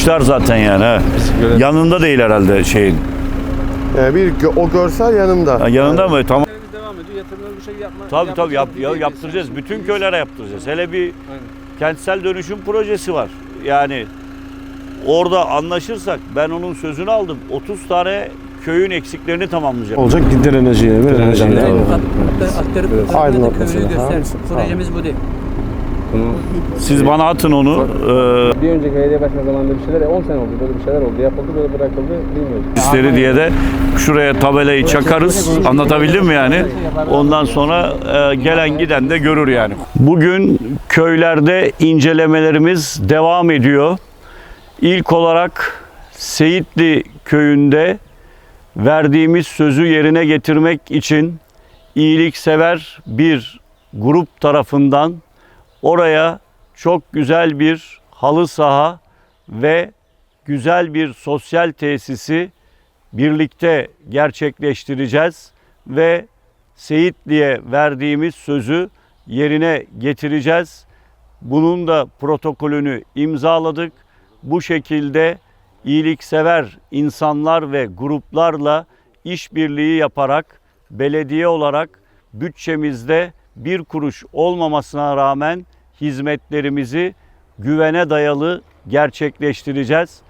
Yapmışlar zaten yani. he. Yanında değil herhalde şeyin. Yani bir gö- o görsel yanımda. Ha, yanında mı? Tamam. devam ediyor. Yatırımları bu şekilde yapma. Tabii tabii yap, yapmak ya, yaptıracağız. Bütün köylere yaptıracağız. Hele bir Aynen. kentsel dönüşüm projesi var. Yani orada anlaşırsak ben onun sözünü aldım. 30 tane köyün eksiklerini tamamlayacağım. Olacak gider enerjiye, ver enerjiye. Aktarıp Evet. aktarıp Aydınlat köylüyü mesela, göster. ha? Projemiz bu değil. Siz bana atın onu. Ee, bir önceki belediye başkanı zamanında bir şeyler 10 sene oldu böyle bir şeyler oldu. Yapıldı böyle bırakıldı bilmiyoruz. İsteri diye de şuraya tabelayı çakarız. Anlatabildim mi yani? Ondan sonra e, gelen giden de görür yani. Bugün köylerde incelemelerimiz devam ediyor. İlk olarak Seyitli köyünde verdiğimiz sözü yerine getirmek için iyiliksever bir grup tarafından oraya çok güzel bir halı saha ve güzel bir sosyal tesisi birlikte gerçekleştireceğiz ve Seyitli'ye verdiğimiz sözü yerine getireceğiz. Bunun da protokolünü imzaladık. Bu şekilde iyiliksever insanlar ve gruplarla işbirliği yaparak belediye olarak bütçemizde bir kuruş olmamasına rağmen hizmetlerimizi güvene dayalı gerçekleştireceğiz.